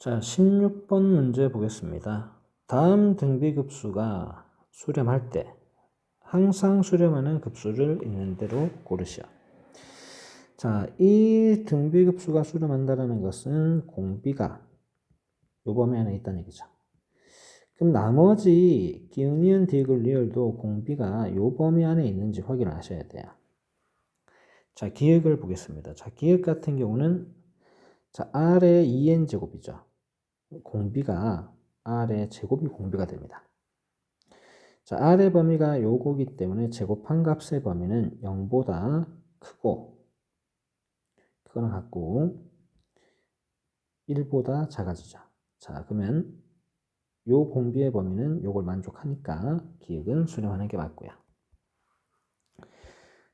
자, 16번 문제 보겠습니다. 다음 등비급수가 수렴할 때 항상 수렴하는 급수를 있는 대로 고르시오. 자, 이 등비급수가 수렴한다는 것은 공비가 요 범위 안에 있다는 얘기죠. 그럼 나머지 기억, 니은, 디귿, 리을도 공비가 요 범위 안에 있는지 확인을 하셔야 돼요. 자, 기억을 보겠습니다. 자, 기억 같은 경우는 자, R의 2n 제곱이죠. 공비가 R의 제곱이 공비가 됩니다. 자, R의 범위가 요거기 때문에 제곱한 값의 범위는 0보다 크고 크거나 같고 1보다 작아지죠. 자, 그러면 요 공비의 범위는 요걸 만족하니까 기억은 수렴하는 게 맞고요.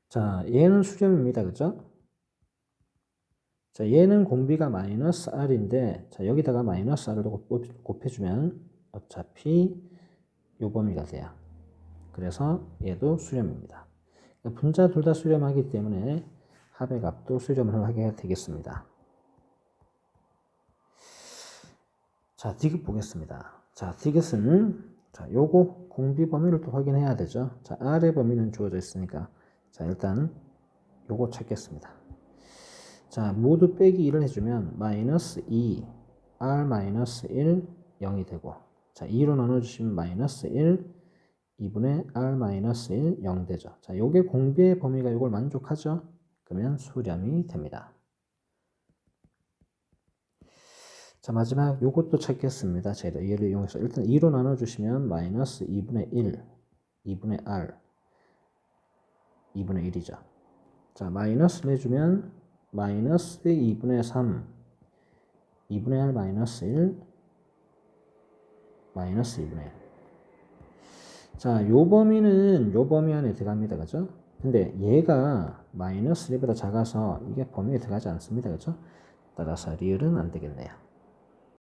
자, 얘는 수렴입니다. 그죠? 자, 얘는 공비가 마이너스 R인데, 자, 여기다가 마이너스 R을 곱- 곱해주면 어차피 요 범위가 돼요. 그래서 얘도 수렴입니다. 분자 둘 다 수렴하기 때문에 합의 값도 수렴을 하게 되겠습니다. 자, 디귿 보겠습니다. 자, 디귿은 자, 요거 공비 범위를 또 확인해야 되죠. 자, R의 범위는 주어져 있으니까 자, 일단 요거 찾겠습니다. 자, 모두 빼기 1을 해주면 마이너스 2, R 마이너스 1, 0이 되고 자, 2로 나눠주시면 마이너스 1, 2분의 R 마이너스 1, 0 되죠. 자, 요게 공비의 범위가 요걸 만족하죠? 그러면 수렴이 됩니다. 자, 마지막 요것도 찾겠습니다. 제가 얘를 이용해서 일단 2로 나눠주시면 마이너스 2분의 1, 2분의 R, 2분의 1이죠. 자, 마이너스 내주면 마이너스 2분의 3, 2분의 R 마이너스 1, 마이너스 2분의 1. 자, 요 범위는 요 범위 안에 들어갑니다. 그죠? 근데 얘가 마이너스 1보다 작아서 이게 범위에 들어가지 않습니다. 그죠? 따라서 리을은 안 되겠네요.